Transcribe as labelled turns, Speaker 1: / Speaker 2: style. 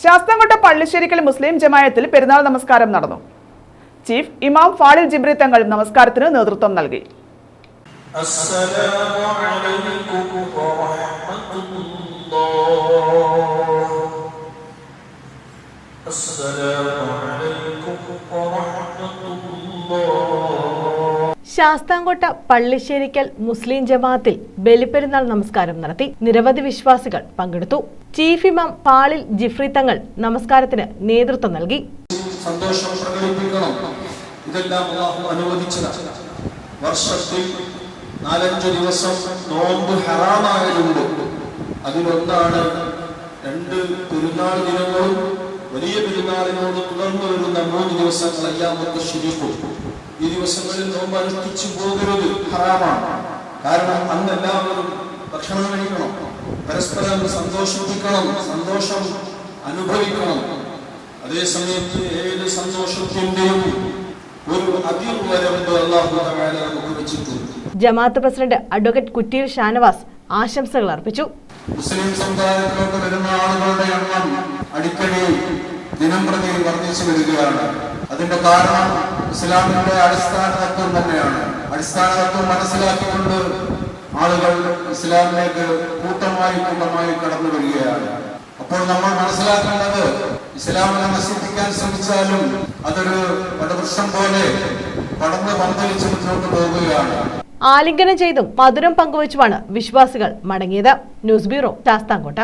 Speaker 1: ശാസ്താംകോട്ട പള്ളിശ്ശേരിക്കൽ മുസ്ലിം ജമായത്തിൽ പെരുന്നാൾ നമസ്കാരം നടന്നു ചീഫ് ഇമാം ഫാളിൽ ജിബ്രി തങ്ങൾ നമസ്കാരത്തിന് നേതൃത്വം നൽകി
Speaker 2: السلام عليكم ورحمة
Speaker 3: ശാസ്താംകോട്ട പള്ളിശ്ശേരിക്കൽ മുസ്ലിം ജമാഅത്തിൽ ബലിപ്പെരുന്നാൾ നമസ്കാരം നടത്തി നിരവധി വിശ്വാസികൾ പങ്കെടുത്തു. ചീഫ് ഇമാം പാളിൽ ജിഫ്രി തങ്ങൾ നമസ്കാരത്തിന് നേതൃത്വം നൽകി.
Speaker 2: സന്തോഷം പ്രകടിപ്പിക്കണം. ഇതെല്ലാം അള്ളാഹു അനുവദിച്ചതാണ്. വർഷത്തിൽ നാലഞ്ച് ദിവസം നോമ്പ് ഹറാമായതുണ്ട് അതിലൊന്നാണ് രണ്ട് പെരുന്നാൾ ദിനങ്ങളും വലിയ പെരുന്നാളിനോട് തുടർന്നു വരുന്ന മൂന്ന് ദിവസങ്ങൾ അയ്യാമത്തെ ശരിക്കും. ഈ ദിവസങ്ങളിൽ നോമ്പ് അനുഷ്ഠിച്ചു പോകരുത് ഹറാമാണ്. കാരണം അന്ന് എല്ലാവരും ഭക്ഷണം കഴിക്കണം പരസ്പരം സന്തോഷിപ്പിക്കണം സന്തോഷം അനുഭവിക്കണം. അതേസമയത്ത് ഏത് സന്തോഷത്തിന്റെയും ഒരു അതിർവരമ്പ് അള്ളാഹു തആല നമുക്ക് വെച്ചിട്ടുണ്ട്.
Speaker 3: ജമാഅത്ത് പ്രസിഡന്റ് അഡ്വക്കേറ്റ് കുറ്റിയിൽ ഷാനവാസ് ആശംസകൾ അർപ്പിച്ചു.
Speaker 2: മുസ്ലിം സമുദായത്തിലോട്ട് വരുന്ന ആളുകളുടെ എണ്ണം അടിക്കടി ദിനം പ്രതി വർദ്ധിച്ചു വരികയാണ്. അതിന്റെ കാരണം ഇസ്ലാമിന്റെ അടിസ്ഥാന തത്വം തന്നെയാണ്. അടിസ്ഥാന തത്വം മനസ്സിലാക്കിക്കൊണ്ട് ആളുകൾ ഇസ്ലാമിലേക്ക് കൂട്ടമായി കൂട്ടമായി കടന്നു വരികയാണ്. അപ്പോൾ നമ്മൾ മനസ്സിലാക്കേണ്ടത് ഇസ്ലാമിനെ നശിപ്പിക്കാൻ ശ്രമിച്ചാലും അതൊരു വടവൃക്ഷം പോലെ പടന്ന് പന്തലിച്ച് മുന്നോട്ട് പോവുകയാണ്.
Speaker 3: ആലിംഗനം ചെയ്തും മധുരം പങ്കുവച്ചുമാണ് വിശ്വാസികൾ മടങ്ങിയത്. News bureau Sasthamcotta.